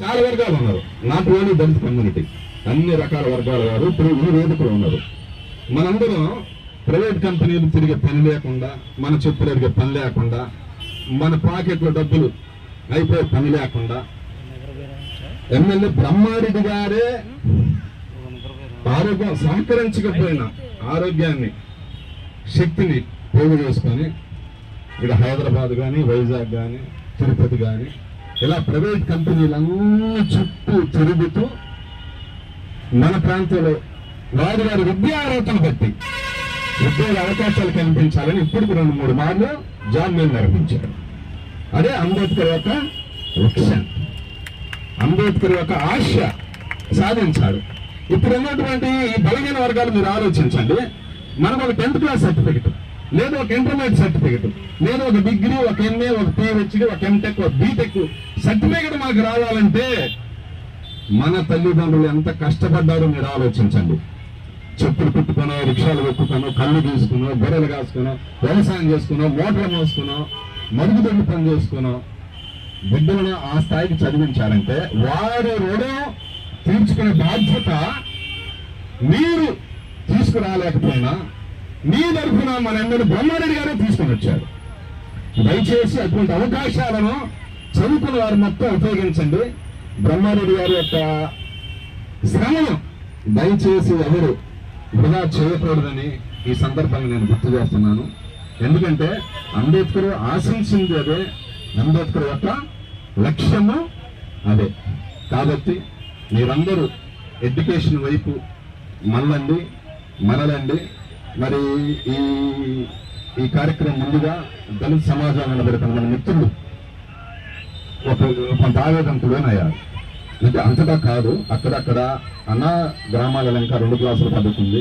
చాలా వర్గాలు ఉన్నారు. Not only Dalit community. అన్ని రకాల వర్గాల వారు ఇప్పుడు ఈ వేదికలో ఉన్నారు. మనందరం ప్రైవేట్ కంపెనీలు తిరిగే పని లేకుండా మన చెప్పులు ఎరిగే పని లేకుండా మన పాకెట్లో డబ్బులు అయిపోయే పని లేకుండా ఎమ్మెల్యే బ్రహ్మారెడ్డి గారే ఆరోగ్యం సహకరించకపోయినా ఆరోగ్యాన్ని శక్తిని పోగు చేసుకొని ఇక్కడ హైదరాబాద్ కానీ వైజాగ్ కానీ తిరుపతి కానీ ఇలా ప్రైవేట్ కంపెనీలన్నీ చుట్టూ తిరుగుతూ మన ప్రాంతంలో వారి వారి విద్యా అర్హతను బట్టి ఉద్యోగ అవకాశాలు కల్పించాలని ఇప్పటికి రెండు మూడు మార్లు జామ్యం నిర్మించారు అదే అంబేద్కర్ యొక్క లక్ష్యం. అంబేద్కర్ యొక్క ఆశ సాధించాడు. ఇప్పుడు ఉన్నటువంటి ఈ బలహీన వర్గాలు మీరు ఆలోచించండి. మనకు ఒక టెన్త్ క్లాస్ సర్టిఫికెట్ లేదా ఒక ఇంటర్మీడియట్ సర్టిఫికెట్ లేదా ఒక డిగ్రీ ఒక ఎంఏ ఒక పిహెచ్డి ఒక ఎంటెక్ ఒక బీటెక్ సర్టిఫికెట్ మనకు రావాలంటే మన తల్లిదండ్రులు ఎంత కష్టపడ్డారో మీరు ఆలోచించండి. చెప్పులు కుట్టుకునో రిక్షాలు పెట్టుకునో కళ్ళు తీసుకునో గొర్రెలు కాసుకునో వ్యవసాయం చేసుకునో మోటార్లు మోసుకునో మరుగుదొడ్డి పని చేసుకునో బిడ్డలను ఆ స్థాయికి చదివించాలంటే వారి రుణం తీర్చుకునే బాధ్యత మీరు తీసుకురాలేకపోయినా మీ తరఫున మనందరూ బ్రహ్మారెడ్డి గారే తీసుకుని వచ్చారు. దయచేసి అటువంటి అవకాశాలను చదువుకున్న వారు మొత్తం ఉపయోగించండి. బ్రహ్మారెడ్డి గారి యొక్క శ్రమను దయచేసి ఎవరు వృధా చేయకూడదని ఈ సందర్భంగా నేను గుర్తు చేస్తున్నాను. ఎందుకంటే అంబేద్కర్ ఆశించింది అదే అంబేద్కర్ యొక్క లక్ష్యము అదే. కాబట్టి మీరందరూ ఎడ్యుకేషన్ వైపు మళ్ళండి మరలండి. మరి ఈ ఈ కార్యక్రమం ముందుగా దళిత సమాజం నిలబెడతాను మన మిత్రులు. ఒక కొంత ఆవేదనకు లోనయ్యారు అంటే అంతటా కాదు అక్కడక్కడ అన్న గ్రామాల ఇంకా రెండు క్లాసులు పడుతుంది.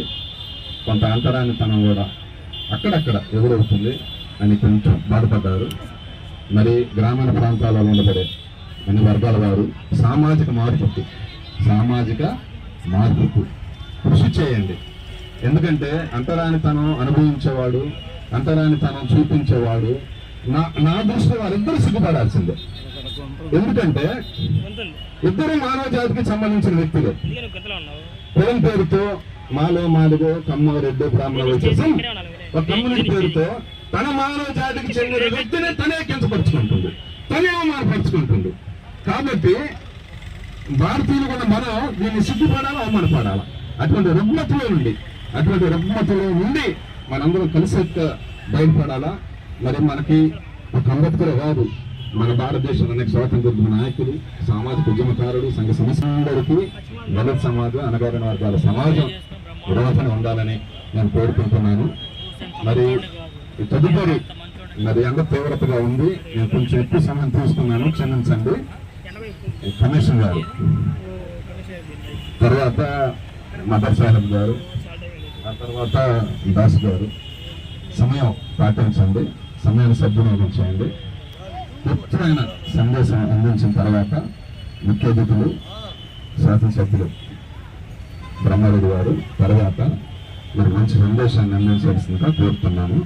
కొంత అంతరాన్ని తనం కూడా అక్కడక్కడ ఎదురవుతుంది అని కొంచెం బాధపడ్డారు. మరి గ్రామీణ ప్రాంతాలలో ఉండబడే అన్ని వర్గాల వారు సామాజిక మార్పుకు సామాజిక మార్పుకు చేయండి. ఎందుకంటే అంతరానితనం అనుభవించేవాడు అంతరానితనం చూపించేవాడు నా నా దృష్టిలో వారిద్దరు సిగ్గుపడాల్సిందే. ఎందుకంటే ఇద్దరు మానవ జాతికి సంబంధించిన వ్యక్తులు. పొలం కులం పేరుతో మాలో మాదిగో కమ్మ రెడ్డి బ్రాహ్మణ వచ్చేసి ఒక కమ్యూనిటీ పేరుతో తన మానవ జాతికి చెందిన వ్యక్తిని తనే కించపరుచుకుంటుంది. తనే అవమానపరుచుకుంటుంది. కాబట్టి భారతీయులు కూడా మనం దీన్ని సిగ్గుపడాలా అవమానపడాలా? అటువంటి రుగ్మతలో నుండి అటువంటి రుగ్మతలో నుండి మనందరం కలిసి బయటపడాలా మరి మనకి ఒక అంబేద్కర్ కాదు మన భారతదేశంలో అనేక స్వాతంత్ర నాయకులు సామాజిక ఉద్యమకారులు సంఘ సంస్థలందరికీ దళిత సమాజం అనగారిన వర్గాల సమాజం విరోధన ఉండాలని నేను కోరుకుంటున్నాను. మరి ఈ తదుపరి మరి ఎంత తీవ్రతగా ఉంది. నేను కొంచెం ఎక్కువ సమయం తీసుకున్నాను. క్షమించండి. కమిషన్ గారు. తర్వాత మదర్ సాహెబ్ గారు ఆ తర్వాత దాస్ గారు. సమయం పాటించండి సమయాన్ని సద్వినియోగం చేయండి సందేశం అందించిన తర్వాత ముఖ్య అతిథులు శాసనసభ్యులు బ్రహ్మారెడ్డి గారు తర్వాత మీరు మంచి సందేశాన్ని అందించాల్సిందిగా కోరుతున్నాను